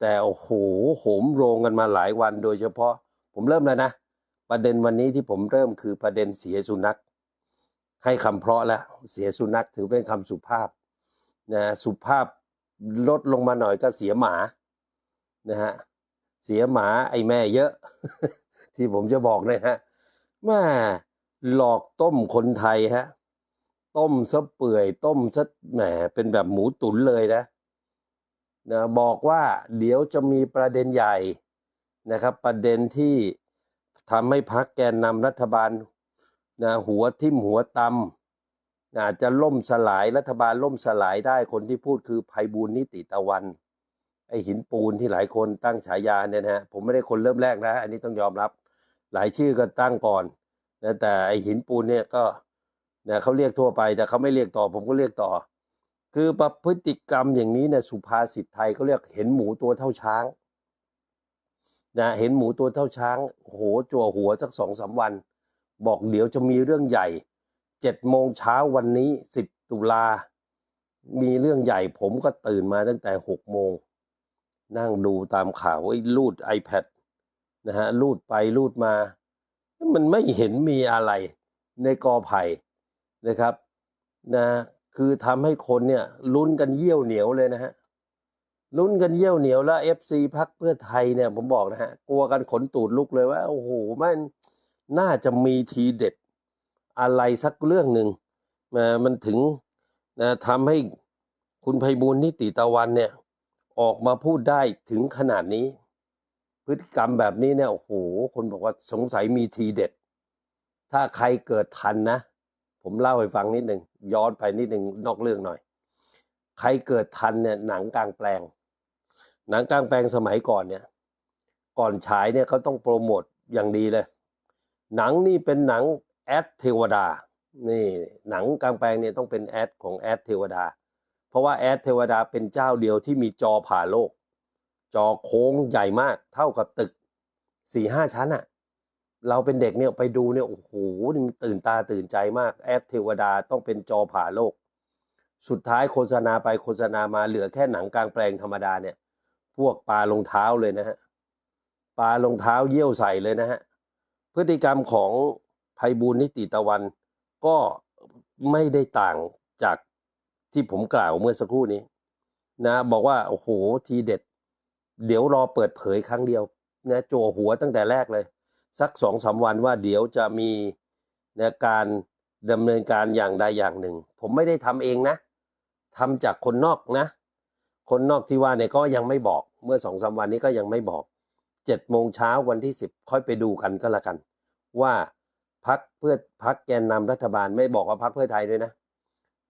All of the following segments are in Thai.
แต่โอ้โหโหมโรงกันมาหลายวัน โดยเฉพาะ ผมเริ่มแล้วนะ ประเด็นวันนี้ที่ผมเริ่มคือประเด็นเสียสุนัข ให้คำเพราะแล้วเสียสุนัขถือเป็นคำสุภาพนะสุภาพลดลงมาหน่อยก็เสียหมานะฮะเสียหมาไอ้แม่เยอะ ที่ผมจะบอกนะฮะแม่หลอกต้มคนไทยฮะต้มซะเปื่อยต้มซะแหมเป็นแบบหมูตุ๋นเลยนะ นะบอกว่าเดี๋ยวจะมีประเด็นใหญ่นะครับ ประเด็นที่ทำให้พักแกนนำรัฐบาลนะหัวทิ่มหัวตำอาจจะล่มสลายรัฐบาลล่มสลายได้คนที่พูดคือภัยบูลนิติตะวัน ไอหินปูนที่หลายคนตั้งฉายาเนี่ยนะฮะผมไม่ได้คนเริ่มแรกนะ อันนี้ต้องยอมรับ หลายชื่อก็ตั้งก่อนนะแต่ไอหินปูนเนี่ยก็นะเขาเรียกทั่วไปแต่เขาไม่เรียกต่อ ผมก็เรียกต่อ คือประพฤติกรรมอย่างนี้เนี่ยสุภาษิตไทยเขาเรียกเห็นหมูตัวเท่าช้างนะเห็นหมูตัวเท่าช้าง โหจั่วหัวสักสองสามวัน บอกเดี๋ยวจะมีเรื่องใหญ่เจ็ดโมงเช้าวันนี้สิบตุลา มีเรื่องใหญ่ผมก็ตื่นมาตั้งแต่หกโมง นั่งดูตามข่าวไอ้รูด iPad นะฮะรูดไปรูดมา มันไม่เห็นมีอะไรในกอไผ่นะครับ นะ คือทำให้คนเนี่ยลุ้นกันเยี่ยวเหนียวเลยนะฮะลุ้นกันเยี่ยวเหนียวแล้วเอฟซีพักเพื่อไทยเนี่ยผมบอกนะฮะกลัวกันขนตูดลุกเลยว่าโอ้โหมันน่าจะมีทีเด็ดอะไรสักเรื่องหนึ่งนะมันถึงนะทำให้คุณไพบูลนิติตะวันเนี่ย ออกมาพูดได้ถึงขนาดนี้ พฤติกรรมแบบนี้เนี่ยโอ้โหคนบอกว่าสงสัยมีทีเด็ด ถ้าใครเกิดทันนะ ผมเล่าให้ฟังนิดหนึ่งย้อนไปนิดหนึ่งนอกเรื่องหน่อย ใครเกิดทันเนี่ยหนังกลางแปลง หนังกลางแปลงสมัยก่อนเนี่ย ก่อนฉายเนี่ยเขาต้องโปรโมทอย่างดีเลย หนังนี่เป็นหนังแอดเทวดา นี่หนังกลางแปลงเนี่ยต้องเป็นแอดของแอดเทวดา เพราะว่าแอดเทวดาเป็นเจ้าเดียวที่มีจอผ่าโลก จอโค้งใหญ่มากเท่ากับตึกสี่ห้าชั้นอะ เราเป็นเด็กเนี่ยไปดูเนี่ยโอ้โหตื่นตาตื่นใจมาก แอดเทวดาต้องเป็นจอผ่าโลก สุดท้ายโฆษณาไปโฆษณามาเหลือแค่หนังกลางแปลงธรรมดาเนี่ย พวกปลาลงเท้าเลยนะฮะปลาลงเท้าเยี่ยวใส่เลยนะฮะพฤติกรรมของภัยบูลนิติตะวันก็ไม่ได้ต่างจากที่ผมกล่าวเมื่อสักครู่นี้ นะ บอกว่าโอ้โหทีเด็ด เดี๋ยวรอเปิดเผยครั้งเดียวนะโจหัวตั้งแต่แรกเลย สักสองสามวันว่าเดี๋ยวจะมีนะการดำเนินการอย่างใดอย่างหนึ่ง ผมไม่ได้ทำเองนะทำจากคนนอกนะ คนนอกที่ว่าเนี่ยก็ยังไม่บอก เมื่อสองสามวันนี้ก็ยังไม่บอกเจ็ดโมงเช้าวันที่สิบค่อยไปดูกันก็แล้วกัน ว่าพักเพื่อพักแกนนำรัฐบาลไม่บอกว่าพักเพื่อไทยด้วยนะ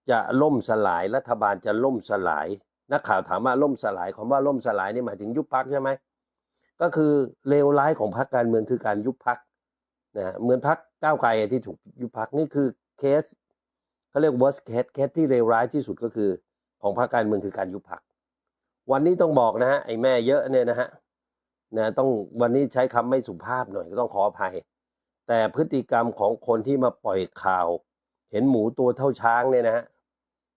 จะล่มสลายรัฐบาลจะล่มสลาย นักข่าวถามว่าล่มสลายคำว่าล่มสลายนี่หมายถึงยุบพักใช่ไหม ก็คือเลวร้ายของพรรคการเมืองคือการยุบพักนะเหมือนพักก้าวไกลที่ถูกยุบพักนี่คือเคสเขาเรียก worst case เคสที่เลวร้ายที่สุดก็คือของพรรคการเมืองคือการยุบพักวันนี้ต้องบอกนะฮะไอ้แม่เยอะเนี่ยนะฮะนะต้องวันนี้ใช้คำไม่สุภาพหน่อยก็ต้องขออภัย แต่พฤติกรรมของคนที่มาปล่อยข่าว เห็นหมูตัวเท่าช้างเนี่ยนะฮะ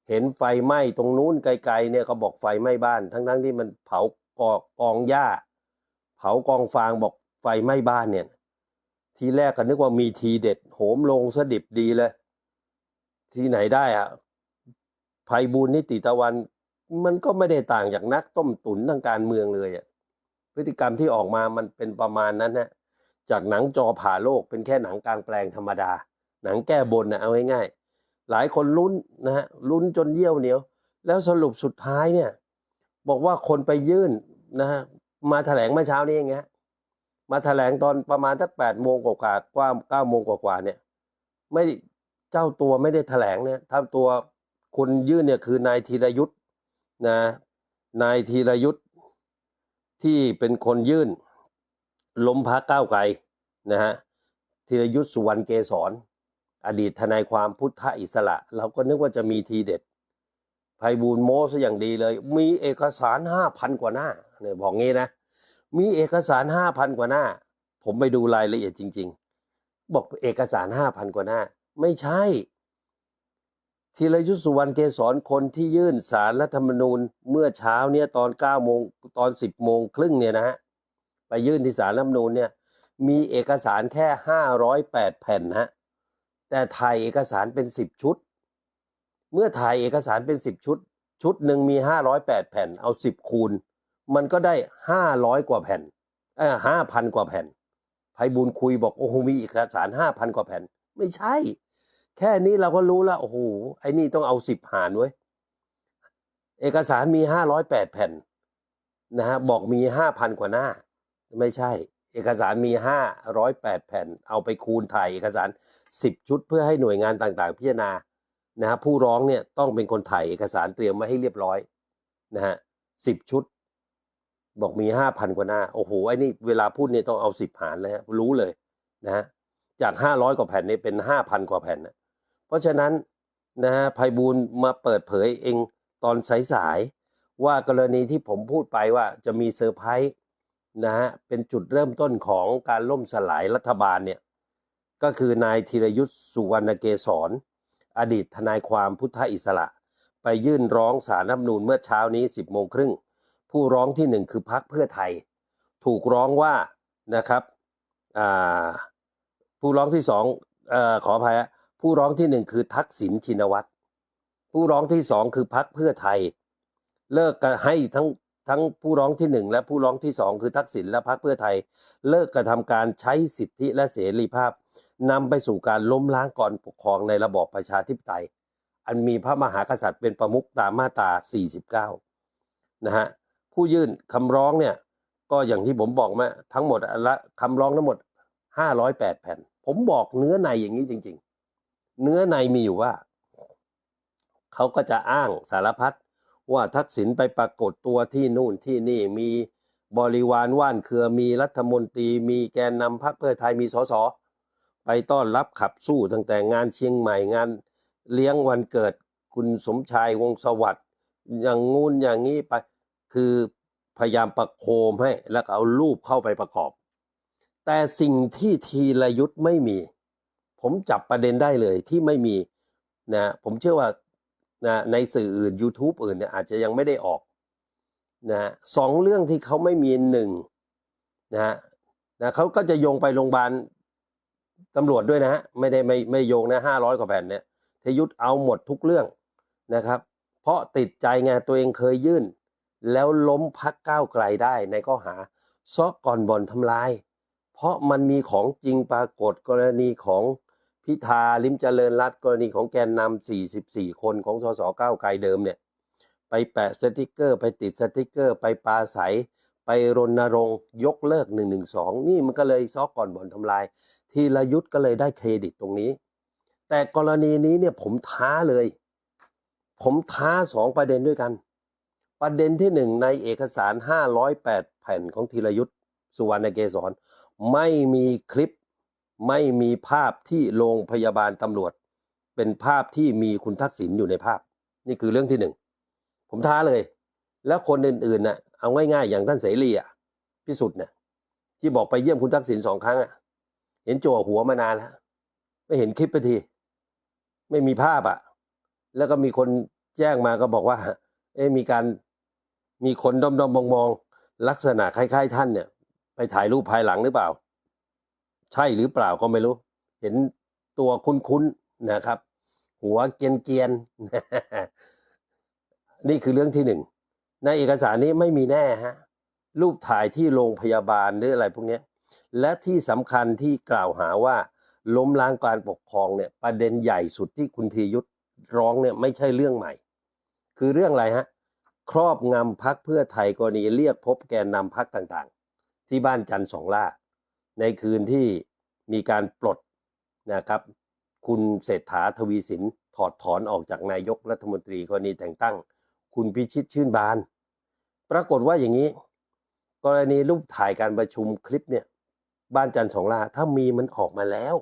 เห็นไฟไหม้ตรงนู้นไกลๆเนี่ยเขาบอกไฟไหม้บ้าน ทั้งๆที่มันเผากอกองหญ้า ผากองฟางบอกไฟไหม้บ้านเนี่ย ทีแรกก็นึกว่ามีทีเด็ด โหมลงสดิบดีเลย ที่ไหนได้อะภัยบูลนิติตะวัน มันก็ไม่ได้ต่างจากนักต้มตุ๋นทางการเมืองเลยอะพฤติกรรมที่ออกมามันเป็นประมาณนั้นนะจากหนังจอผ่าโลกเป็นแค่หนังกลางแปลงธรรมดา หนังแก้บนนะเอาง่ายๆหลายคนลุ้นนะฮะลุ้นจนเยี่ยวเหนียว แล้วสรุปสุดท้ายเนี่ย บอกว่าคนไปยื่นนะฮะ มาแถลงเมื่อเช้านี้เองฮะมาแถลงตอนประมาณสักแปดโมงกว่ากว่าเก้าโมงกว่าเนี่ย ไม่เจ้าตัวไม่ได้แถลงเนี่ยถ้าตัวคนยื่นเนี่ยคือนายธีรยุทธ์นะนายธีรยุทธ์ที่เป็นคนยื่น ล้มพักก้าวไกลนะฮะธีรยุทธ์สุวรรณเกษรอดีตทนายความพุทธอิสระ เราก็นึกว่าจะมีทีเด็ดภัยบูลย์โม้ซะอย่างดีเลย มีเอกสารห้าพันกว่าหน้าเนี่ยบอกงี้นะ มีเอกสารห้าพันกว่าหน้า ผมไปดูรายละเอียดจริง ๆ บอกเอกสารห้าพันกว่าหน้า ไม่ใช่ธีรยุทธสุวรรณเกษรคนที่ยื่นสารรัฐธรรมนูญเมื่อเช้าเนี่ยตอน9โมงตอน10โมงครึ่งเนี่ยนะฮะไปยื่นที่สารรัฐธรรมนูญเนี่ยมีเอกสารแค่508แปดแผ่นฮะแต่ถ่ายเอกสารเป็น10ชุด เมื่อถ่ายเอกสารเป็น10ชุด ชุดหนึ่งมี508แปดแผ่นเอา10คูณ มันก็ได้500กว่าแผ่นเออ5,000กว่าแผ่นไพบูลคุยบอกโอ้โหมีเอกสาร5,000กว่าแผ่น ไม่ใช่ แค่นี้เราก็รู้แล้วโอ้โหไอ้นี่ต้องเอาสิบหารไว้เอกสารมีห้าร้อยแปดแผ่นนะฮะบอกมีห้าพันกว่าหน้า ไม่ใช่ เอกสารมีห้าร้อยแปดแผ่น เอาไปคูณถ่ายเอกสารสิบชุดเพื่อให้หน่วยงานต่างๆ พิจารณานะฮะผู้ร้องเนี่ยต้องเป็นคนถ่ายเอกสารเตรียมไว้ให้เรียบร้อยนะฮะสิบชุด บอกมีห้าพันกว่าหน้า โอ้โหไอ้นี่เวลาพูดเนี่ยต้องเอาสิบหารเลยรู้เลยนะฮะจากห้าร้อยกว่าแผ่นนี่เป็นห้าพันกว่าแผ่นนะเพราะฉะนั้นนะฮะภัยบูลมาเปิดเผยเองตอนสายๆว่ากรณีที่ผมพูดไปว่าจะมีเซอร์ไพรส์นะฮะเป็นจุดเริ่มต้นของการล่มสลายรัฐบาลเนี่ยก็คือนายธีรยุทธ์สุวรรณเกษรอดีตทนายความพุทธอิสระ ไปยื่นร้องสารรัฐมนูญเมื่อเช้านี้ 10โมงครึ่ง ผู้ร้องที่หนึ่งคือพักเพื่อไทย ถูกร้องว่านะครับผู้ร้องที่สองอขออภัยผู้ร้องที่หนึ่งคือทักษิณชินวัตรผู้ร้องที่สองคือพักเพื่อไทย เลิกกันให้ทั้งทั้งผู้ร้องที่หนึ่งและผู้ร้องที่สองคือทักษิณและพักเพื่อไทย เลิกกระทำการใช้สิทธิและเสรีภาพนำไปสู่การล้มล้างก่อนปกครองในระบอบประชาธิปไตย อันมีพระมหากษัตริย์เป็นประมุขตามมาตรา49นะฮะ ผู้ยื่นคำร้องเนี่ย ก็อย่างที่ผมบอกมาทั้งหมดละคำร้องทั้งหมด 508 แผ่น ผมบอกเนื้อในอย่างนี้จริง ๆ เนื้อในมีอยู่ว่า เขาก็จะอ้างสารพัดว่าทักษิณไปปรากฏตัวที่นู่นที่นี่มีบริวารว่านเครือมีรัฐมนตรี มีแกนนำพรรคเพื่อไทยมีสสไปต้อนรับขับสู้ตั้งแต่งานเชียงใหม่งานเลี้ยงวันเกิดคุณสมชายวงสวัสดิ์อย่างงูนอย่างนี้ไป คือพยายามประโคมให้แล้วก็เอารูปเข้าไปประกอบ แต่สิ่งที่ทีรยุทธ์ไม่มี ผมจับประเด็นได้เลยที่ไม่มีนะผมเชื่อว่านะในสื่ออื่น YouTube อื่นเนี่ยอาจจะยังไม่ได้ออกนะสองเรื่องที่เขาไม่มีหนึ่งนะนะเขาก็จะโยงไปโรงพยาบาลตำรวจด้วยนะฮะไม่ได้ไม่ไม่โยงนะห้าร้อยกว่าแผ่นเนี่ยทยุทธเอาหมดทุกเรื่องนะครับ เพราะติดใจไงตัวเองเคยยื่น แล้วล้มพักก้าวไกลได้ในข้อหาซอกก่อนบ่อนทำลาย เพราะมันมีของจริงปรากฏกรณีของพิธาลิมเจริญรัตน์กรณีของแกนนำ44 คนของสสก้าวไกลเดิมเนี่ย ไปแปะสติกเกอร์ ไปติดสติกเกอร์ ไปปราศัยไปรณรงค์ยกเลิก 112 นี่มันก็เลยซอกก่อนบ่อนทำลาย ทีละยุทธก็เลยได้เครดิตตรงนี้ แต่กรณีนี้เนี่ยผมท้าเลย ผมท้าสองประเด็นด้วยกัน ประเด็นที่หนึ่งในเอกสาร 508 แผ่นของธีรยุทธสุวรรณเกษรไม่มีคลิปไม่มีภาพที่โรงพยาบาลตำรวจ เป็นภาพที่มีคุณทักษิณอยู่ในภาพ นี่คือเรื่องที่หนึ่งผมท้าเลย แล้วคนอื่นๆน่ะเอาง่ายๆ อย่างท่านเสรีอะพิสุทธิ์เนี่ยที่บอกไปเยี่ยมคุณทักษิณสองครั้งอะเห็นจั่วหัวมานานแล้วไม่เห็นคลิปไปที ไม่มีภาพอะ แล้วก็มีคนแจ้งมาก็บอกว่า เอ๊มีการ มีคนด้อมๆมองๆลักษณะคล้ายๆ ท่านเนี่ย ไปถ่ายรูปภายหลังหรือเปล่า ใช่หรือเปล่าก็ไม่รู้ เห็นตัวคุ้นๆนะครับ หัวเกียนๆนี่คือเรื่องที่หนึ่งในเอกสารนี้ไม่มีแน่ฮะรูปถ่ายที่โรงพยาบาลหรืออะไรพวกนี้และที่สำคัญที่กล่าวหาว่า ล้มล้างการปกครองเนี่ย ประเด็นใหญ่สุดที่คุณธียุทธร้องเนี่ยไม่ใช่เรื่องใหม่ คือเรื่องอะไรฮะ ครอบงำพักเพื่อไทยกรณีเรียกพบแกนนำพักต่างๆ ที่บ้านจันทร์สองล่า ในคืนที่มีการปลดนะครับ คุณเศรษฐาทวีสินถอดถอนออกจากนายกรัฐมนตรีกรณีแต่งตั้ง คุณพิชิตชื่นบาน ปรากฏว่าอย่างนี้ กรณีรูปถ่ายการประชุมคลิปเนี่ย บ้านจันทร์สองล่าถ้ามีมันออกมาแล้ว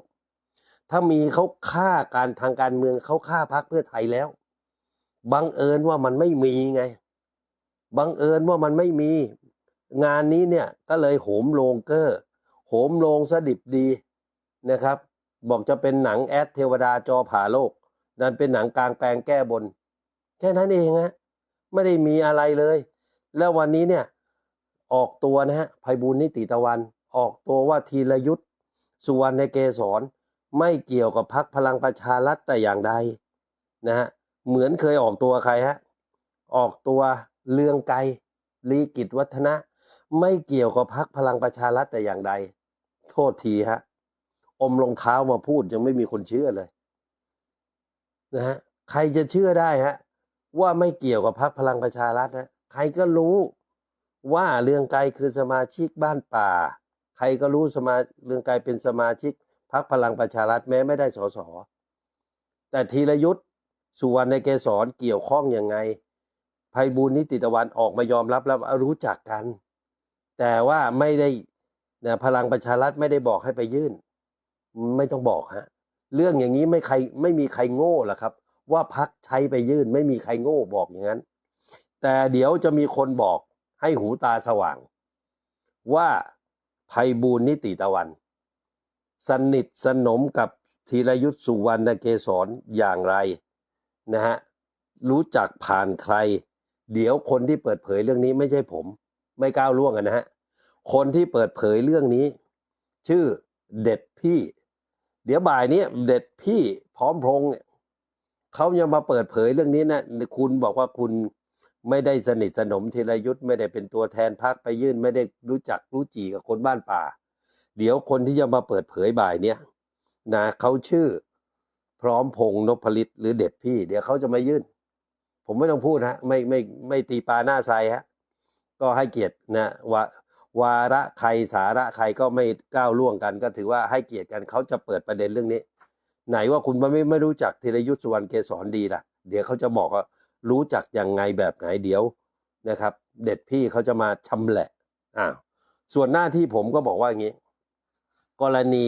ถ้ามีเขาฆ่าการทางการเมืองเขาฆ่าพักเพื่อไทยแล้วบังเอิญว่ามันไม่มีไง บังเอิญว่ามันไม่มี งานนี้เนี่ยก็เลยโหมโรงเกอร์โหมโรงสดิบดีนะครับ บอกจะเป็นหนังแอดเทวดาจอผ่าโลก นั่นเป็นหนังกลางแปลงแก้บน แค่นั้นเองฮะไม่ได้มีอะไรเลย แล้ววันนี้เนี่ยออกตัวนะฮะภัยบูลย์นิติตะวัน ออกตัวว่าธีรยุทธ์สุวรรณเกษรไม่เกี่ยวกับพักพลังประชารัฐแต่อย่างใดนะฮะเหมือนเคยออกตัวใครฮะออกตัว เลืองไกรลีกิจวัฒนะ ไม่เกี่ยวกับพักพลังประชารัฐแต่อย่างใด โทษทีฮะ อมรองเท้ามาพูดยังไม่มีคนเชื่อเลยนะฮะใครจะเชื่อได้ฮะ ว่าไม่เกี่ยวกับพักพลังประชารัฐนะใครก็รู้ว่าเรืองไกรคือสมาชิกบ้านป่า ใครก็รู้สมาเรืองไกรเป็นสมาชิกพักพลังประชารัฐแม้ไม่ได้สสแต่ธีรยุทธ์สุวรรณเกษรเกี่ยวข้องยังไง ภัยบูลนิติตะวันออกมายอมรับแล้วรู้จักกัน แต่ว่าไม่ได้นะพลังประชารัฐไม่ได้บอกให้ไปยื่น ไม่ต้องบอกฮะเรื่องอย่างนี้ไม่ใครไม่มีใครโง่หรอกครับ ว่าพักใช้ไปยื่นไม่มีใครโง่บอกอย่างนั้น แต่เดี๋ยวจะมีคนบอกให้หูตาสว่าง ว่าภัยบูลนิติตะวัน สนิทสนมกับธีรยุทธ์สุวรรณเกษรอย่างไรนะฮะรู้จักผ่านใคร เดี๋ยวคนที่เปิดเผยเรื่องนี้ไม่ใช่ผม ไม่ก้าวล่วงกันนะฮะคนที่เปิดเผยเรื่องนี้ ชื่อเด็ดพี่ เดี๋ยวบ่ายนี้เด็ดพี่พร้อมพงษ์เนี่ยเขาจะมาเปิดเผยเรื่องนี้นะคุณบอกว่าคุณไม่ได้สนิทสนมธีรยุทธ์ไม่ได้เป็นตัวแทนพรรคไปยื่น ไม่ได้รู้จักรู้จีกับคนบ้านป่า เดี๋ยวคนที่จะมาเปิดเผยบ่ายเนี้ยนะเขาชื่อ พร้อมพงษ์นพลิตหรือเด็ดพี่ เดี๋ยวเขาจะมายื่น ผมไม่ต้องพูดฮะไม่ไม่ไม่ตีปลาหน้าไซฮะก็ให้เกียรตินะว่าวาระใครสาระใครก็ไม่ก้าวล่วงกัน ก็ถือว่าให้เกียรติกันเขาจะเปิดประเด็นเรื่องนี้ ไหนว่าคุณไม่ไม่รู้จักธีรยุทธ์สุวรรณเกษรดีล่ะ เดี๋ยวเขาจะบอกว่ารู้จักยังไงแบบไหนเดี๋ยวนะครับ เด็ดพี่เขาจะมาชำแหละอ่าส่วนหน้าที่ผมก็บอกว่าอย่างนี้ กรณี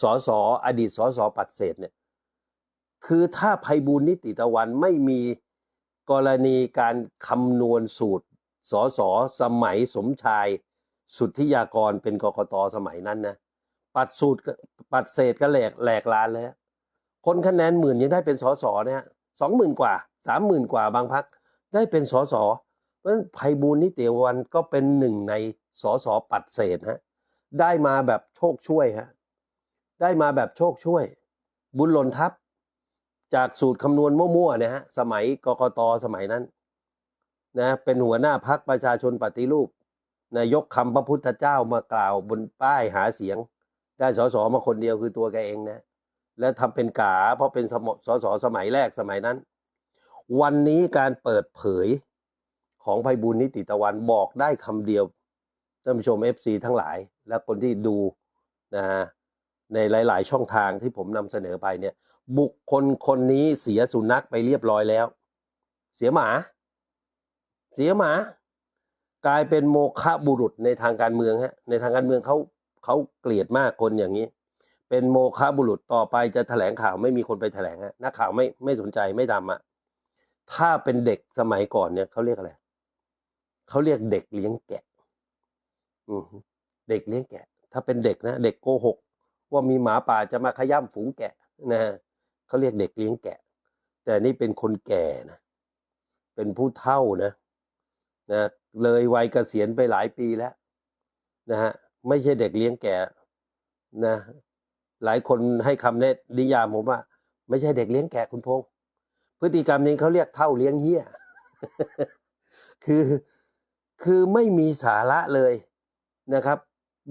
สสอดีตสสปัดเศษเนี่ย คือถ้าภัยบูลนิติตะวันไม่มี กรณีการคำนวณสูตรสสสมัยสมชาย สุทธิยากรเป็นกกตสมัยนั้นนะ ปัดสูตรปัดเศษก็แหลกแหลกลานเลยคนคะแนนหมื่นยังได้เป็นสสนะฮะสองหมื่นกว่าสามหมื่นกว่าบางพักได้เป็นสสเพราะฉะนั้นภัยบูลนิติตวันก็เป็นหนึ่งในสสปัดเศษฮะได้มาแบบโชคช่วยฮะได้มาแบบโชคช่วย บุญหล่นทับ จากสูตรคำนวณมั่วๆเนี่ยฮะสมัยกกตสมัยนั้นนะเป็นหัวหน้าพักประชาชนปฏิรูปนายกคำพระพุทธเจ้ามากล่าวบนป้ายหาเสียง ได้สสมาคนเดียวคือตัวแกเองนะ และทำเป็นกาเพราะเป็นสมสสสมัยแรกสมัยนั้น วันนี้การเปิดเผยของภัยบุญนิติตะวันบอกได้คำเดียวท่านผู้ชม FC ทั้งหลาย และคนที่ดูนะฮะในหลาย ๆ ช่องทางที่ผมนำเสนอไปเนี่ย บุคคลคนนี้เสียสุนัขไปเรียบร้อยแล้ว เสียหมา เสียหมา กลายเป็นโมฆะบุรุษในทางการเมืองฮะในทางการเมืองเขาเขาเกลียดมากคนอย่างนี้ เป็นโมฆะบุรุษต่อไปจะแถลงข่าวไม่มีคนไปแถลงฮะนักข่าวไม่ไม่สนใจไม่ทำอะถ้าเป็นเด็กสมัยก่อนเนี่ยเขาเรียกอะไรเขาเรียกเด็กเลี้ยงแกะอืเด็กเลี้ยงแกะ ถ้าเป็นเด็กนะ เด็กโกหก ว่ามีหมาป่าจะมาขย้ำฝูงแกะนะ เขาเรียกเด็กเลี้ยงแกะ แต่นี่เป็นคนแก่นะ เป็นผู้เฒ่านะนะเลยวัยเกษียณไปหลายปีแล้วนะฮะไม่ใช่เด็กเลี้ยงแกะนะหลายคนให้คำแนะนิยามผมว่า ไม่ใช่เด็กเลี้ยงแกะคุณพงษ์พฤติกรรมนี้เขาเรียกเท่าเลี้ยงเหี้ยคือคือไม่มีสาระเลยนะครับ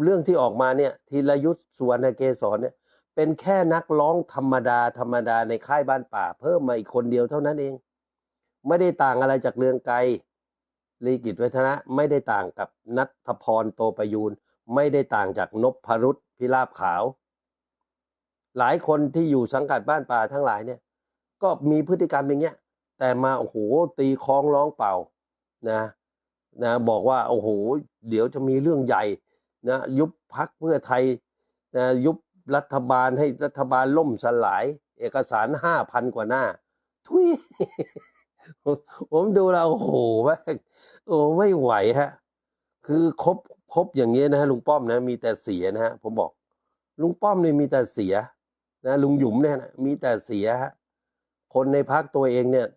เรื่องที่ออกมาเนี่ยธีรยุทธ์สุวรรณเกษรเนี่ย เป็นแค่นักร้องธรรมดาธรรมดาในค่ายบ้านป่า เพิ่มมาอีกคนเดียวเท่านั้นเอง ไม่ได้ต่างอะไรจากเรืองไกรลีกิจวัฒนะไม่ได้ต่างกับนัทพรโตประยูนไม่ได้ต่างจากนพพรุษพิราบขาว หลายคนที่อยู่สังกัดบ้านป่าทั้งหลายเนี่ย ก็มีพฤติกรรมอย่างเงี้ย แต่มาโอ้โหตีคล้องร้องเป่านะนะบอกว่าโอ้โห เดี๋ยวจะมีเรื่องใหญ่นะยุบพักเพื่อไทยนะยุบ รัฐบาลให้รัฐบาลล่มสลาย เอกสารห้าพันกว่าหน้า ทุยผมดูแล้วโอ้โหแม่โอ้ไม่ไหวฮะ คือครบครบอย่างเงี้ยนะฮะลุงป้อมนะ มีแต่เสียนะฮะผมบอก ลุงป้อมเนี่ยมีแต่เสีย นะลุงหยุมเนี่ยนะมีแต่เสียฮะคนในพักตัวเองเนี่ย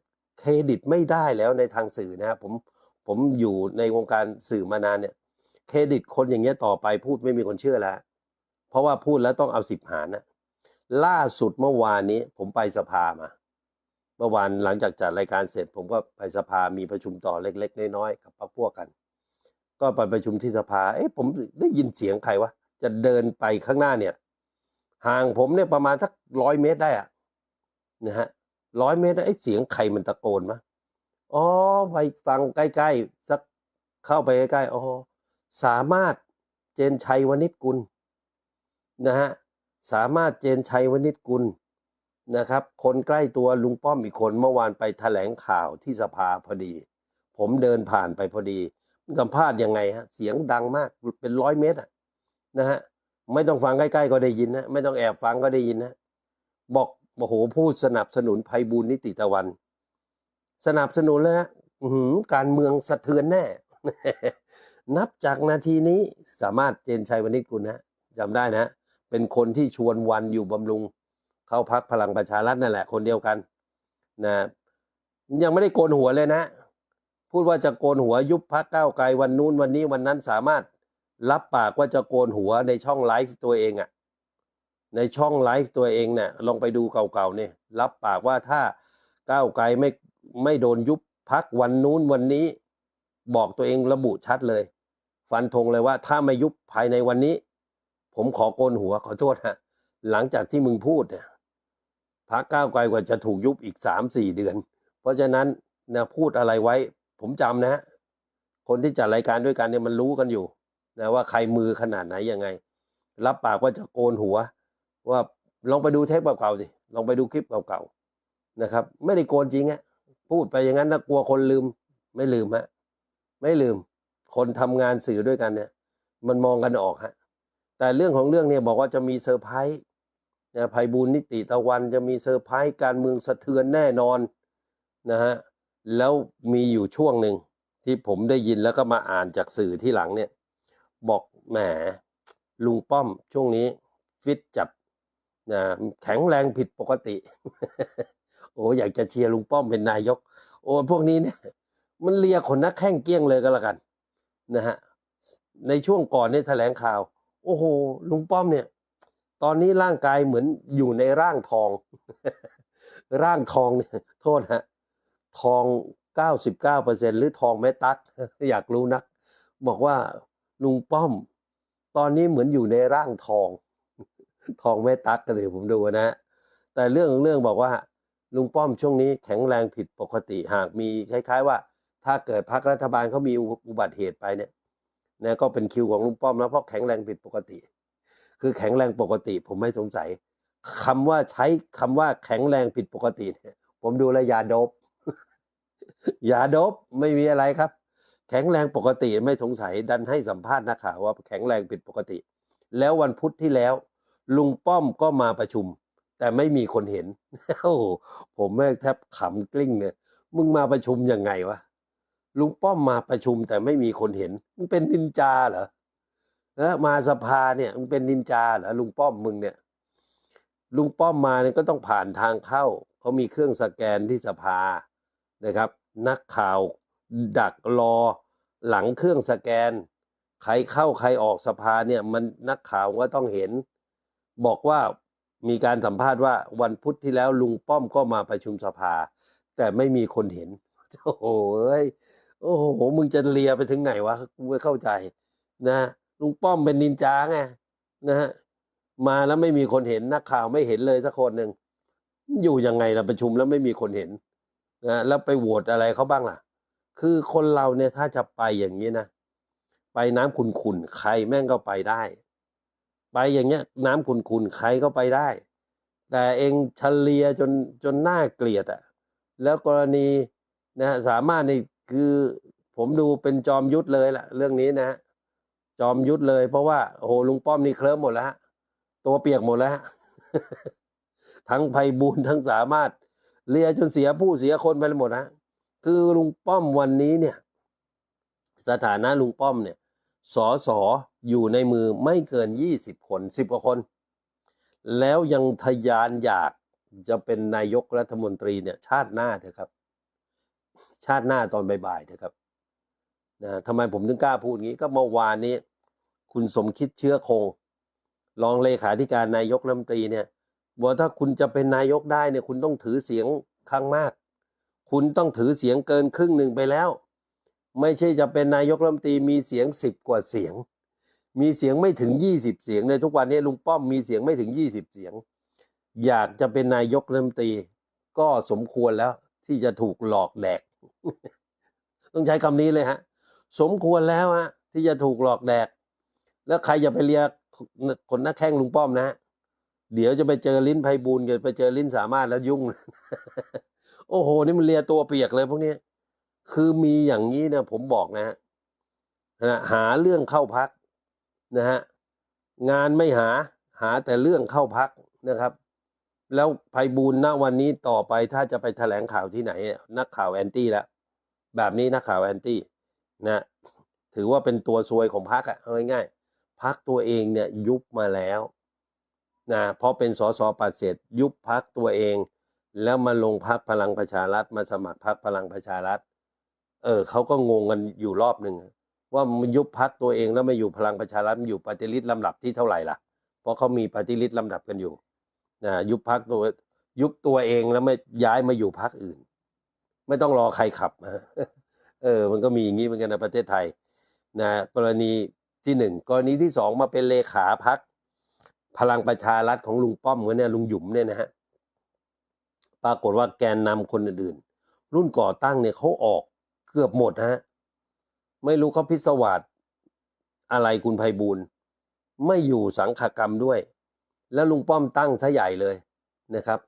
เครดิตไม่ได้แล้วในทางสื่อนะครับผมผมอยู่ในวงการสื่อมานานเนี่ย เครดิตคนอย่างเงี้ยต่อไปพูดไม่มีคนเชื่อแล้ว เพราะว่าพูดแล้วต้องเอาสิบหารนะล่าสุดเมื่อวานนี้ผมไปสภามา เมื่อวานหลังจากจัดรายการเสร็จ ผมก็ไปสภามีประชุมต่อเล็ก ๆ น้อยๆกับพรรคพวกกัน ก็ไปประชุมที่สภา เอ๊ะผมได้ยินเสียงใครวะจะเดินไปข้างหน้าเนี่ย ห่างผมเนี่ยประมาณสักร้อยเมตรได้อะนะฮะร้อยเมตรไอ้เสียงใครมันตะโกนมะอ๋อไปฟังใกล้ๆสักเข้าไปใกล้ๆอ๋อสามารถเจนชัยวณิชกุล นะฮะสามารถเจนชัยวณิชกุลนะครับ คนใกล้ตัวลุงป้อมอีกคนเมื่อวานไปแถลงข่าวที่สภาพอดี ผมเดินผ่านไปพอดีสัมภาษณ์ยังไงฮะเสียงดังมากเป็นร้อยเมตรอะนะฮะไม่ต้องฟังใกล้ๆก็ได้ยินนะไม่ต้องแอบฟังก็ได้ยินนะบอกโอ้โหพูดสนับสนุนภัยบูลนิติตะวัน สนับสนุนแล้วฮะอื้อหือการเมืองสะเทือนแน่ นับจากนาทีนี้สามารถเจนชัยวณิชกุลนะจำได้นะ เป็นคนที่ชวนวันอยู่บำรุง เข้าพักพลังประชารัฐนั่นแหละ คนเดียวกันนะยังไม่ได้โกนหัวเลยนะ พูดว่าจะโกนหัวยุบพักก้าวไกลวันนู้นวันนี้วันนั้นสามารถรับปากว่าจะโกนหัวในช่องไลฟ์ตัวเองอะ่ะในช่องไลฟ์ตัวเองเนี่ยลองไปดูเก่าๆเนี่ยรับปากว่าถ้าก้าวไกลไม่ไม่โดนยุบพักวันนู้นวันนี้ บอกตัวเองระบุชัดเลย ฟันธงเลยว่าถ้าไม่ยุบภายในวันนี้ ผมขอโกนหัวขอโทษฮะหลังจากที่มึงพูดเนี่ยพักก้าวไกลกว่าจะถูกยุบอีกสามสี่เดือน เพราะฉะนั้นนะพูดอะไรไว้ ผมจำนะฮะคนที่จัดรายการด้วยกันเนี่ยมันรู้กันอยู่นะว่าใครมือขนาดไหนยังไง รับปากว่าจะโกนหัว ว่าลองไปดูเทปเก่าๆสิลองไปดูคลิปเก่าๆนะครับ ไม่ได้โกนจริงอะพูดไปอย่างนั้นนะกลัวคนลืม ไม่ลืมฮะไม่ลืม คนทำงานสื่อด้วยกันเนี่ย มันมองกันออกฮะ แต่เรื่องของเรื่องเนี่ยบอกว่าจะมีเซอร์ไพรส์นะภัยบูลนิติตะวันจะมีเซอร์ไพรส์การเมืองสะเทือนแน่นอนนะฮะแล้วมีอยู่ช่วงหนึ่งที่ผมได้ยินแล้วก็มาอ่านจากสื่อที่หลังเนี่ย บอกแหมลุงป้อมช่วงนี้ฟิตจัดนะแข็งแรงผิดปกติ โอ้อยากจะเชียร์ลุงป้อมเป็นนายก โอ้พวกนี้เนี่ยมันเลียขนนักแข้งเกี้ยงเลยก็แล้วกันนะฮะในช่วงก่อนเนี่ยแถลงข่าว โอ้โหลุงป้อมเนี่ย ตอนนี้ร่างกายเหมือนอยู่ในร่างทอง ร่างทองเนี่ยโทษฮะทองเก้าสิบเก้าเปอร์เซ็นหรือทองแม่ตัก อยากรู้นะบอกว่าลุงป้อม ตอนนี้เหมือนอยู่ในร่างทอง ทองแม่ตักกันเลยผมดูนะ แต่เรื่องของเรื่องบอกว่าลุงป้อมช่วงนี้แข็งแรงผิดปกติหากมีคล้าย ๆ ว่า ถ้าเกิดพรรครัฐบาลเขามีอุบัติเหตุไปเนี่ย นะก็เป็นคิวของลุงป้อมแล้วเพราะแข็งแรงผิดปกติ คือแข็งแรงปกติ ผมไม่สงสัยคำว่าใช้คำว่าแข็งแรงผิดปกติเนี่ยผมดูแลยาดบยาดบไม่มีอะไรครับ แข็งแรงปกติไม่สงสัยดันให้สัมภาษณ์นักข่าวว่าแข็งแรงผิดปกติ แล้ววันพุธที่แล้ว ลุงป้อมก็มาประชุม แต่ไม่มีคนเห็นโอ้ผมแม่แทบขำกลิ้งเนี่ยมึงมาประชุมยังไงวะ ลุงป้อมมาประชุมแต่ไม่มีคนเห็นมึงเป็นนินจาเหรอแล้วมาสภาเนี่ยมึงเป็นนินจาเหรอลุงป้อมมึงเนี่ยลุงป้อมมาเนี่ยก็ต้องผ่านทางเข้าเขามีเครื่องสแกนที่สภานะครับ นักข่าวดักรอหลังเครื่องสแกน ใครเข้าใครออกสภาเนี่ยมันนักข่าวก็ต้องเห็น บอกว่ามีการสัมภาษณ์ว่าวันพุธที่แล้วลุงป้อมก็มาประชุมสภา แต่ไม่มีคนเห็นโอ้โหเอ้ย โอ้โห มึงจะเลียไปถึงไหนวะกูไม่เข้าใจ นะลุงป้อมเป็นนินจาไงนะฮะมาแล้วไม่มีคนเห็นนักข่าวไม่เห็นเลยสักคนหนึ่งอยู่ยังไงล่ะประชุมแล้วไม่มีคนเห็นนะแล้วไปโหวตอะไรเขาบ้างล่ะ คือคนเราเนี่ยถ้าจะไปอย่างนี้นะไปน้ำขุนๆใครแม่งก็ไปได้ ไปอย่างเงี้ย น้ำขุนๆใครก็ไปได้ แต่เองเฉลียจนจนน่าเกลียดอะ่ะแล้วกรณีนะสามารถใน คือผมดูเป็นจอมยุทธเลยล่ะ เรื่องนี้นะจอมยุทธเลย เพราะว่าโอ้โหลุงป้อมนี่เคลิ้มหมดแล้วฮะตัวเปียกหมดแล้วฮะทั้งไพบูลทั้งสามารถเลียจนเสียผู้เสียคนไปหมดฮะคือลุงป้อมวันนี้เนี่ย สถานะลุงป้อมเนี่ยสอสออยู่ในมือไม่เกินยี่สิบคนสิบกว่าคน แล้วยังทะยานอยากจะเป็นนายกรัฐมนตรีเนี่ย ชาติหน้าเถอะครับ ชาติหน้าตอนบ่ายๆเถอะครับนะทำไมผมถึงกล้าพูดงี้ก็เมื่อวานนี้ คุณสมคิดเชื้อคง รองเลขาธิการนายกรัฐมนตรีเนี่ยบอกถ้าคุณจะเป็นนายกได้เนี่ย คุณต้องถือเสียงข้างมาก คุณต้องถือเสียงเกินครึ่งหนึ่งไปแล้ว ไม่ใช่จะเป็นนายกรัฐมนตรีมีเสียงสิบกว่าเสียง มีเสียงไม่ถึงยี่สิบเสียงในทุกวันนี้ลุงป้อมมีเสียงไม่ถึงยี่สิบเสียง อยากจะเป็นนายกรัฐมนตรี ก็สมควรแล้วที่จะถูกหลอกแดก ต้องใช้คำนี้เลยฮะ สมควรแล้วฮะที่จะถูกหลอกแดก แล้วใครจะไปเรียกคนหน้าแข้งลุงป้อมนะ เดี๋ยวจะไปเจอลิ้นไพบูลย์เดี๋ยวไปเจอลิ้นสามารถแล้วยุ่ง โอ้โห นี่มันเลียตัวเปียกเลยพวกนี้คือมีอย่างนี้นี่ยผมบอกนะฮะหาเรื่องเข้าพักนะฮะงานไม่หาหาแต่เรื่องเข้าพักนะครับ แล้วไพบูลณวันนี้ต่อไปถ้าจะไปแถลงข่าวที่ไหน นักข่าวแอนตี้แล้วแบบนี้นักข่าวแอนตี้นะถือว่าเป็นตัวซวยของพักอะเอาง่ายๆพักตัวเองเนี่ยยุบมาแล้วนะเพราะเป็นสสปัดเสร็จยุบพักตัวเอง แล้วมาลงพักพลังประชารัฐมาสมัครพักพลังประชารัฐเออเขาก็งงกันอยู่รอบหนึ่งว่ามันยุบพักตัวเองแล้วมาอยู่พลังประชารัฐมันอยู่ปฏิริษีลำดับที่เท่าไหร่ล่ะ เพราะเขามีปฏิริษีลำดับกันอยู่ นะยุบพักตัว ยุบตัวเองแล้วไม่ย้ายมาอยู่พักอื่น ไม่ต้องรอใครขับนะเออ มันก็มีอย่างนี้เหมือนกันในประเทศไทย นะกรณีที่หนึ่งกรณีที่สองมาเป็นเลขาพักพลังประชารัฐของลุงป้อมเหมือนเนี่ยลุงหยุมเนี่ยนะฮะปรากฏว่าแกนนำคนอื่นๆรุ่นก่อตั้งเนี่ยเขาออกเกือบหมดฮะไม่รู้เขาพิศวาสอะไรคุณไพบูลไม่อยู่สังฆกรรมด้วย แล้วลุงป้อมตั้งซะใหญ่เลยนะครับ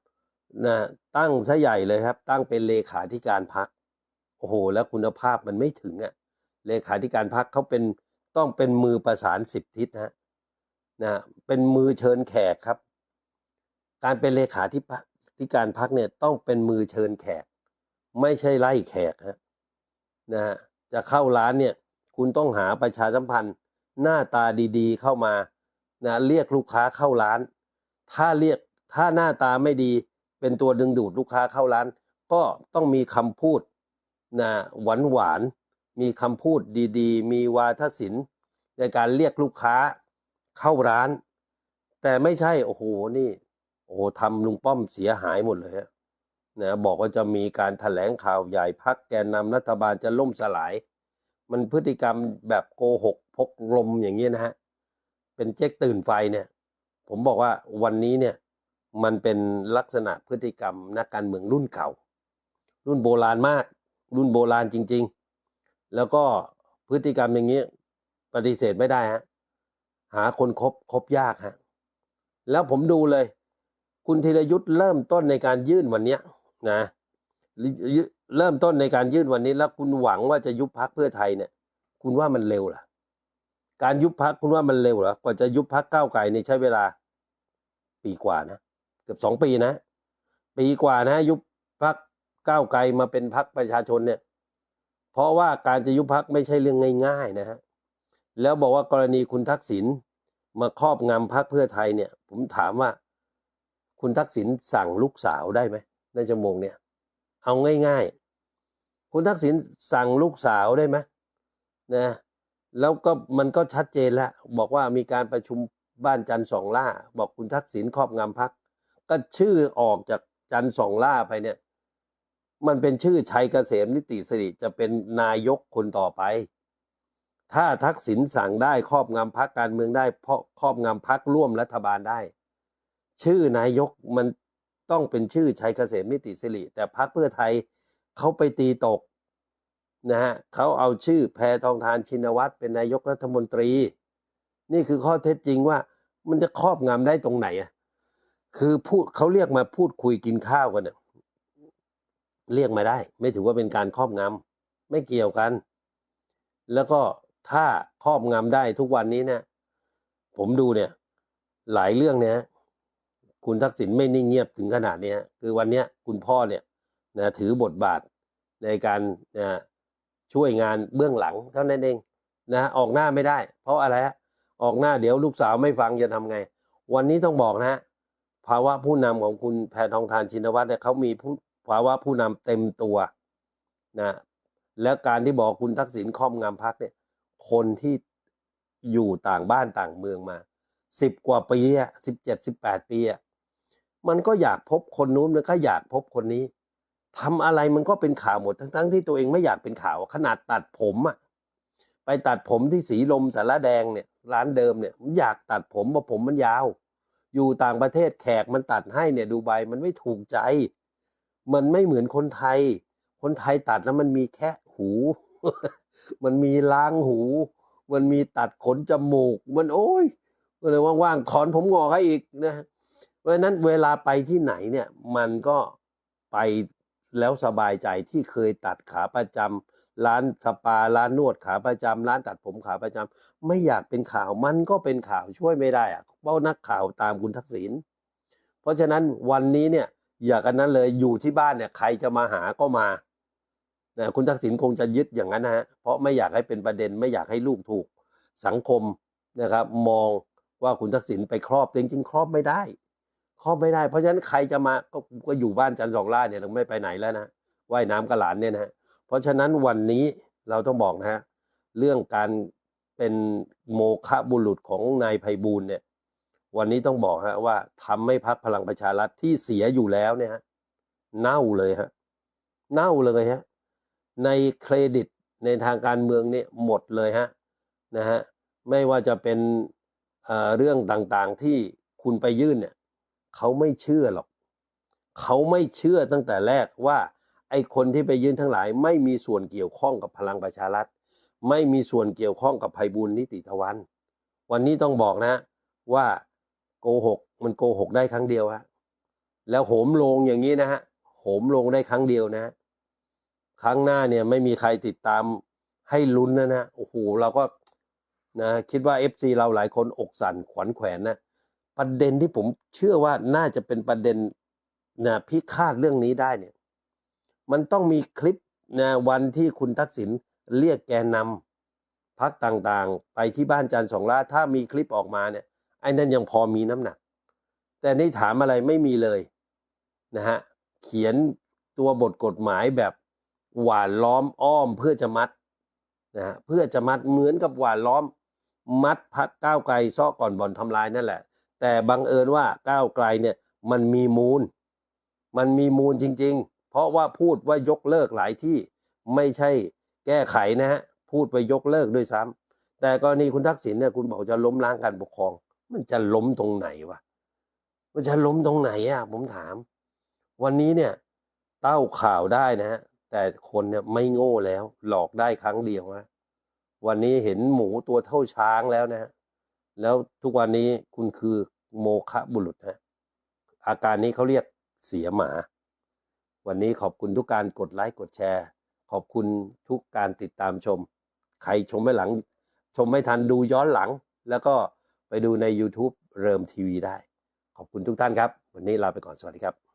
นะตั้งซะใหญ่เลยครับ ตั้งเป็นเลขาธิการพักโอ้โห แล้วคุณภาพมันไม่ถึงอะ่ะเลขาธิการพักเขาเป็นต้องเป็นมือประสานสิบทิศนะนะเป็นมือเชิญแขกครับ การเป็นเลขาธิธิการพักเนี่ยต้องเป็นมือเชิญแขก ไม่ใช่ไล่แขกฮะนะฮะจะเข้าร้านเนี่ย คุณต้องหาประชาสัมพันธ์หน้าตาดีๆ เข้ามา นะเรียกลูกค้าเข้าร้าน ถ้าเรียกถ้าหน้าตาไม่ดีเป็นตัวดึงดูดลูกค้าเข้าร้าน ก็ต้องมีคำพูดนะหวานหวานมีคำพูดดีๆ มีวาทศิลป์ในการเรียกลูกค้าเข้าร้าน แต่ไม่ใช่โอ้โหนี่โอ้โหทำลุงป้อมเสียหายหมดเลยฮะนะบอกว่าจะมีการถแถลงข่าวใหญ่พักแกนนำรัฐบาลจะล่มสลาย มันพฤติกรรมแบบโกหกพกลมอย่างนี้นะฮะ เป็นเจ๊กตื่นไฟเนี่ย ผมบอกว่าวันนี้เนี่ยมันเป็นลักษณะพฤติกรรมนักการเมืองรุ่นเก่า รุ่นโบราณมาก รุ่นโบราณจริง ๆ แล้วก็พฤติกรรมอย่างนี้ปฏิเสธไม่ได้ฮะหาคนคบคบยากฮะแล้วผมดูเลย คุณธีรยุทธ์เริ่มต้นในการยื่นวันเนี้ยนะเริ่มต้นในการยื่นวันนี้ แล้วคุณหวังว่าจะยุบพักเพื่อไทยเนี่ย คุณว่ามันเร็วหรอ การยุบพักคุณว่ามันเร็วเหรอกว่าจะยุบพักก้าวไกลนี่ใช้เวลา ปีกว่านะเกือบสองปีนะปีกว่านะ ยุบพักก้าวไกลมาเป็นพักประชาชนเนี่ย เพราะว่าการจะยุบพักไม่ใช่เรื่องง่าย ๆ นะฮะแล้วบอกว่ากรณีคุณทักษิณมาครอบงำพักเพื่อไทยเนี่ย ผมถามว่า คุณทักษิณสั่งลูกสาวได้ไหมในชั่วโมงเนี่ย เอาง่าย ๆ คุณทักษิณสั่งลูกสาวได้ไหมนะ แล้วก็มันก็ชัดเจนแล้วบอกว่ามีการประชุมบ้านจันสองล่า บอกคุณทักษิณครอบงำพัก ก็ชื่อออกจากจันสองล่าไปเนี่ย มันเป็นชื่อชัยเกษมนิติสิริจะเป็นนายกคนต่อไป ถ้าทักษิณสั่งได้ครอบงำพักการเมืองได้ เพราะครอบงำพักร่วมรัฐบาลได้ ชื่อนายกมันต้องเป็นชื่อชัยเกษมนิติสิริแต่พรรคเพื่อไทยเขาไปตีตก นะฮะเขาเอาชื่อแพทองทานชินวัตรเป็นนายกรัฐมนตรี นี่คือข้อเท็จจริงว่ามันจะครอบงำได้ตรงไหนอะคือพูดเขาเรียกมาพูดคุยกินข้าวกันเนี่ยเรียกมาได้ ไม่ถือว่าเป็นการครอบงำไม่เกี่ยวกัน แล้วก็ถ้าครอบงำได้ทุกวันนี้เนี่ยผมดูเนี่ย หลายเรื่องเนี่ยคุณทักษิณไม่นิ่งเงียบถึงขนาดนี้คือวันเนี้ยคุณพ่อเนี่ยนะถือบทบาทในการนะ ช่วยงานเบื้องหลังเท่านั้นเองนะออกหน้าไม่ได้ เพราะอะไรฮะออกหน้าเดี๋ยวลูกสาวไม่ฟังจะทำไง วันนี้ต้องบอกนะภาวะผู้นำของคุณแพทองทานชินวัตรเนี่ยเขามีผู้ภาวะผู้นำเต็มตัวนะแล้วการที่บอกคุณทักษิณครอบงำพักเนี่ย คนที่อยู่ต่างบ้านต่างเมืองมาสิบกว่าปีอะสิบเจ็ดสิบแปดปีอะมันก็อยากพบคนนู้นมันก็อยากพบคนนี้ ทำอะไรมันก็เป็นข่าวหมดทั้งๆที่ตัวเองไม่อยากเป็นข่าว ขนาดตัดผมอะไปตัดผมที่สีลมสารแดงเนี่ย ร้านเดิมเนี่ยอยากตัดผมเพราะผมมันยาว อยู่ต่างประเทศแขกมันตัดให้เนี่ยดูไบมันไม่ถูกใจ มันไม่เหมือนคนไทย คนไทยตัดแล้วมันมีแค่หู มันมีล้างหู มันมีตัดขนจมูก มันโอ้ยก็เลยว่างๆถอนผมงอกให้อีกนะเพราะนั้นเวลาไปที่ไหนเนี่ย มันก็ไป แล้วสบายใจที่เคยตัดขาประจำร้านสปาร้านนวดขาประจำร้านตัดผมขาประจำไม่อยากเป็นข่าวมันก็เป็นข่าวช่วยไม่ได้อะเพราะนักข่าวตามคุณทักษิณเพราะฉะนั้นวันนี้เนี่ยอย่ากันนั้นเลยอยู่ที่บ้านเนี่ยใครจะมาหาก็มานะคุณทักษิณคงจะยึดอย่างนั้นนะฮะเพราะไม่อยากให้เป็นประเด็นไม่อยากให้ลูกถูกสังคมนะครับ มองว่าคุณทักษิณไปครอบจริงๆครอบไม่ได้ ครอบไม่ได้ เพราะฉะนั้นใครจะมาก็ก็อยู่บ้านจันทร์สองล่าเนี่ยเราไม่ไปไหนแล้วนะว่ายน้ำกับหลานเนี่ยนะเพราะฉะนั้นวันนี้เราต้องบอกนะฮะเรื่องการเป็นโมฆะบุรุษของนายไพบูลเนี่ย วันนี้ต้องบอกฮะว่าทำให้พักพลังประชารัฐที่เสียอยู่แล้วเนี่ยฮะเน่าเลยฮะเน่าเลยฮะในเครดิตในทางการเมืองเนี่ยหมดเลยฮะนะฮะไม่ว่าจะเป็นเอ่อเรื่องต่างๆที่คุณไปยื่นเนี่ย เขาไม่เชื่อหรอก เขาไม่เชื่อตั้งแต่แรกว่าไอ้คนที่ไปยื่นทั้งหลาย ไม่มีส่วนเกี่ยวข้องกับพลังประชารัฐ ไม่มีส่วนเกี่ยวข้องกับภัยบุญนิติทวัน วันนี้ต้องบอกนะว่าโกหกมันโกหกได้ครั้งเดียวฮะแล้วโหมลงอย่างนี้นะฮะโหมลงได้ครั้งเดียวนะฮะครั้งหน้าเนี่ยไม่มีใครติดตามให้ลุ้นนะนะโอ้โหเราก็นะคิดว่า FC เราหลายคนอกสั่นขวัญแขวนนะ ประเด็นที่ผมเชื่อว่าน่าจะเป็นประเด็นนะพิฆาตเรื่องนี้ได้เนี่ย มันต้องมีคลิปนะวันที่คุณทักษิณเรียกแกนนำพักต่างๆ ไปที่บ้านจันทร์สองล่าถ้ามีคลิปออกมาเนี่ยไอ้นั่นยังพอมีน้ำหนัก แต่นี่ถามอะไรไม่มีเลยนะฮะเขียนตัวบทกฎหมายแบบหวานล้อมอ้อมเพื่อจะมัดนะฮะเพื่อจะมัดเหมือนกับหวานล้อม มัดพักก้าวไกลซ้อก่อนบ่อนทำลายนั่นแหละ แต่บังเอิญว่าก้าวไกลเนี่ยมันมีมูล มันมีมูลจริง ๆ เพราะว่าพูดว่ายกเลิกหลายที่ไม่ใช่แก้ไขนะฮะพูดไปยกเลิกด้วยซ้ำแต่กรณีคุณทักษิณเนี่ยคุณบอกจะล้มล้างการปกครอง มันจะล้มตรงไหนวะมันจะล้มตรงไหนอะผมถาม วันนี้เนี่ยเต้าข่าวได้นะฮะแต่คนเนี่ยไม่โง่แล้ว หลอกได้ครั้งเดียวฮะวันนี้เห็นหมูตัวเท่าช้างแล้วนะฮะ แล้วทุกวันนี้คุณคือโมคะบุรุษฮะอาการนี้เขาเรียกเสียหมา วันนี้ขอบคุณทุกการกดไลค์กดแชร์ ขอบคุณทุกการติดตามชม ใครชมไม่หลัง ชมไม่ทันดูย้อนหลัง แล้วก็ไปดูใน YouTube เริ่มทีวีได้ ขอบคุณทุกท่านครับ วันนี้ลาไปก่อนสวัสดีครับ